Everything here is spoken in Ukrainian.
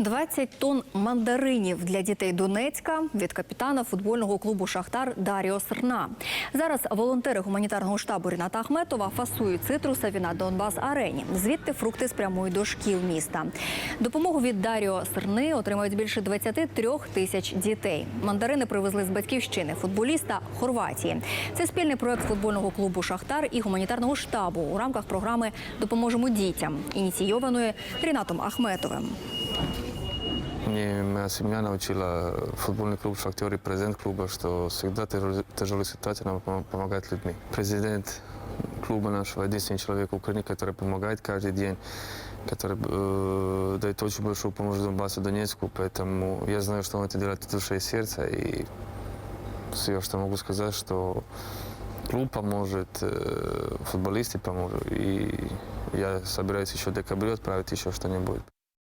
20 тонн мандаринів для дітей Донецька від капітана футбольного клубу Шахтар Даріо Серна. Зараз волонтери гуманітарного штабу Ріната Ахметова фасують цитрусові на Донбас арені. Звідти фрукти спрямують до шкіл міста. Допомогу від Даріо Серни отримають більше 23 тисяч дітей. Мандарини привезли з батьківщини футболіста Хорватії. Це спільний проект футбольного клубу Шахтар і гуманітарного штабу у рамках програми Допоможемо дітям, ініційованої Рінатом Ахметовим. Мне моя семья научила футбольный клуб «Шахтер» и президент клуба, что всегда тяжелые ситуации нам пом- помогать людьми. Президент клуба нашего единственный человек в Украине, который помогает каждый день, который э, дает очень большую помощь Донбассу, Донецку, поэтому я знаю, что он это делает от души и сердца, и все, что могу сказать, что клуб поможет, э, футболисты поможет, и я собираюсь еще в декабре отправить еще что-нибудь.